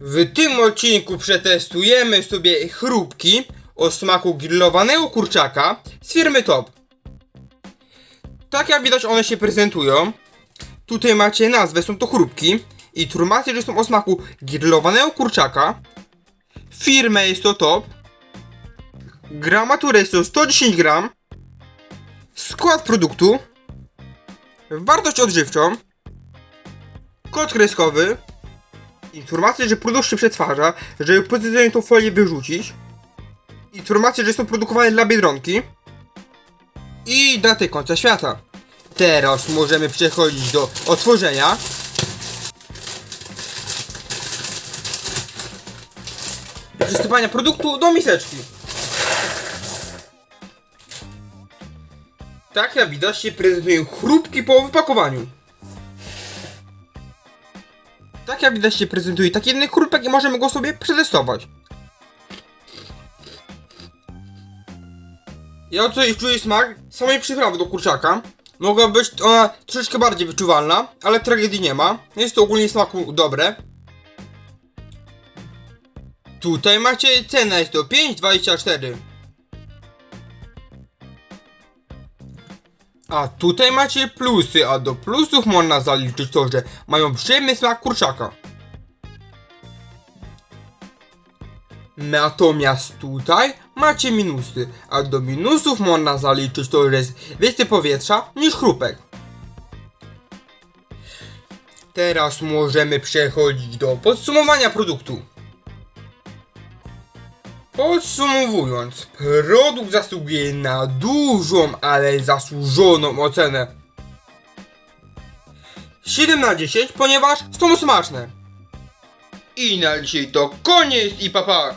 W tym odcinku przetestujemy sobie chrupki o smaku grillowanego kurczaka z firmy Top. Tak jak widać one się prezentują. Tutaj macie nazwę, są to chrupki. I informacje, że są o smaku grillowanego kurczaka. Firma jest to Top. Gramatura jest to 110 gram. Skład produktu. Wartość odżywczą. Kod kreskowy. Informacje, że produkt się przetwarza, żeby pozytywnie tą folię wyrzucić. Informacje, że są produkowane dla Biedronki. I daty końca świata. Teraz możemy przechodzić do otworzenia. Przysypania produktu do miseczki. Tak jak widać się prezentują chrupki po wypakowaniu. Tak jak widać się prezentuje taki jeden chrupek i możemy go sobie przetestować. Ja tutaj czuję smak samej przyprawy do kurczaka. Mogła być ona troszeczkę bardziej wyczuwalna, ale tragedii nie ma. Jest to ogólnie smaku dobre. Tutaj macie cenę, jest to 5,24. A tutaj macie plusy, a do plusów można zaliczyć to, że mają przyjemny smak kurczaka. Natomiast tutaj macie minusy, a do minusów można zaliczyć to, że jest więcej powietrza niż chrupek. Teraz możemy przechodzić do podsumowania produktu. Podsumowując, produkt zasługuje na dużą, ale zasłużoną ocenę. 7 na 10, ponieważ są smaczne. I na dzisiaj to koniec i papa.